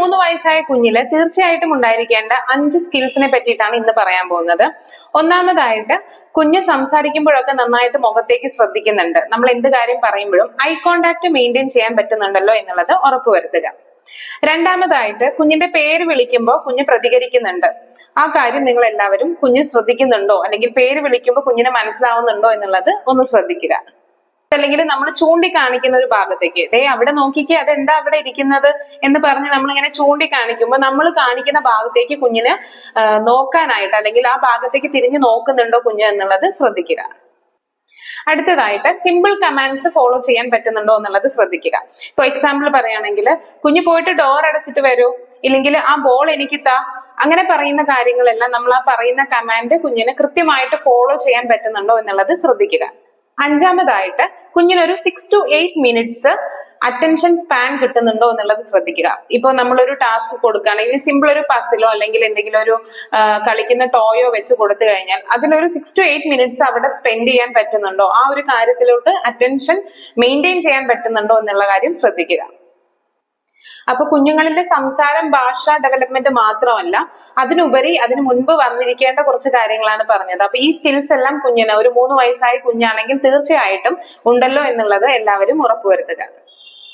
മൂന്ന് വയസ്സായ കുഞ്ഞിൽ തീർച്ചയായിട്ടും ഉണ്ടായിരിക്കേണ്ട അഞ്ച് സ്കിൽസിനെ പറ്റിയിട്ടാണ് ഇന്ന് പറയാൻ പോകുന്നത്. ഒന്നാമതായിട്ട് കുഞ്ഞ് സംസാരിക്കുമ്പോഴൊക്കെ നന്നായിട്ട് മുഖത്തേക്ക് ശ്രദ്ധിക്കുന്നുണ്ട്. നമ്മൾ എന്ത് കാര്യം പറയുമ്പോഴും ഐ കോണ്ടാക്ട് മെയിന്റെയിൻ ചെയ്യാൻ പറ്റുന്നുണ്ടല്ലോ എന്നുള്ളത് ഉറപ്പുവരുത്തുക. രണ്ടാമതായിട്ട് കുഞ്ഞിന്റെ പേര് വിളിക്കുമ്പോൾ കുഞ്ഞ് പ്രതികരിക്കുന്നുണ്ട്. ആ കാര്യം നിങ്ങൾ എല്ലാവരും കുഞ്ഞ് ശ്രദ്ധിക്കുന്നുണ്ടോ? അല്ലെങ്കിൽ പേര് വിളിക്കുമ്പോൾ കുഞ്ഞിന് മനസ്സിലാവുന്നുണ്ടോ എന്നുള്ളത് ഒന്ന് ശ്രദ്ധിക്കുക. അല്ലെങ്കിൽ നമ്മൾ ചൂണ്ടിക്കാണിക്കുന്ന ഒരു ഭാഗത്തേക്ക്. ദേ അവിടെ നോക്കിക്കേ അതെന്താ അവിടെ ഇരിക്കുന്നത് എന്ന് പറഞ്ഞ് നമ്മൾ ഇങ്ങനെ ചൂണ്ടിക്കാണിക്കുമ്പോൾ നമ്മൾ കാണിക്കുന്ന ഭാഗത്തേക്ക് കുഞ്ഞിന് നോക്കാനായിട്ട് അല്ലെങ്കിൽ ആ ഭാഗത്തേക്ക് തിരിഞ്ഞു നോക്കുന്നുണ്ടോ കുഞ്ഞ് എന്നുള്ളത് ശ്രദ്ധിക്കുക. അടുത്തതായിട്ട് സിമ്പിൾ കമാൻഡ്സ് ഫോളോ ചെയ്യാൻ പറ്റുന്നുണ്ടോ എന്നുള്ളത് ശ്രദ്ധിക്കുക. ഇപ്പൊ എക്സാമ്പിൾ പറയുകയാണെങ്കിൽ കുഞ്ഞ് പോയിട്ട് ഡോർ അടച്ചിട്ട് വരൂ. ഇല്ലെങ്കിൽ ആ ബോൾ എനിക്ക് താ. അങ്ങനെ പറയുന്ന കാര്യങ്ങളെല്ലാം നമ്മൾ ആ പറയുന്ന കമാൻഡ് കുഞ്ഞിന് കൃത്യമായിട്ട് ഫോളോ ചെയ്യാൻ പറ്റുന്നുണ്ടോ എന്നുള്ളത് ശ്രദ്ധിക്കുക. അഞ്ചാമതായിട്ട് കുഞ്ഞിനൊരു six to eight minutes attention span കിട്ടുന്നുണ്ടോ എന്നുള്ളത് ശ്രദ്ധിക്കുക. ഇപ്പൊ നമ്മളൊരു ടാസ്ക് കൊടുക്കുകയാണെങ്കിൽ സിമ്പിൾ ഒരു പസിലോ അല്ലെങ്കിൽ എന്തെങ്കിലും ഒരു കളിക്കുന്ന ടോയോ വെച്ച് കൊടുത്തു കഴിഞ്ഞാൽ അതിനൊരു സിക്സ് ടു എയ്റ്റ് മിനിറ്റ്സ് അവിടെ സ്പെൻഡ് ചെയ്യാൻ പറ്റുന്നുണ്ടോ? ആ ഒരു കാര്യത്തിലോട്ട് അറ്റൻഷൻ മെയിന്റെയിൻ ചെയ്യാൻ പറ്റുന്നുണ്ടോ എന്നുള്ള കാര്യം ശ്രദ്ധിക്കുക. അപ്പൊ കുഞ്ഞുങ്ങളിലെ സംസാരം ഭാഷ ഡെവലപ്മെന്റ് മാത്രമല്ല അതിനുപരി അതിന് മുൻപ് വന്നിരിക്കേണ്ട കുറച്ച് കാര്യങ്ങളാണ് പറഞ്ഞത്. അപ്പൊ ഈ സ്കിൽസ് എല്ലാം കുഞ്ഞിന് ഒരു മൂന്ന് വയസ്സായ കുഞ്ഞാണെങ്കിൽ തീർച്ചയായിട്ടും ഉണ്ടല്ലോ എന്നുള്ളത് എല്ലാവരും ഉറപ്പുവരുത്തുക.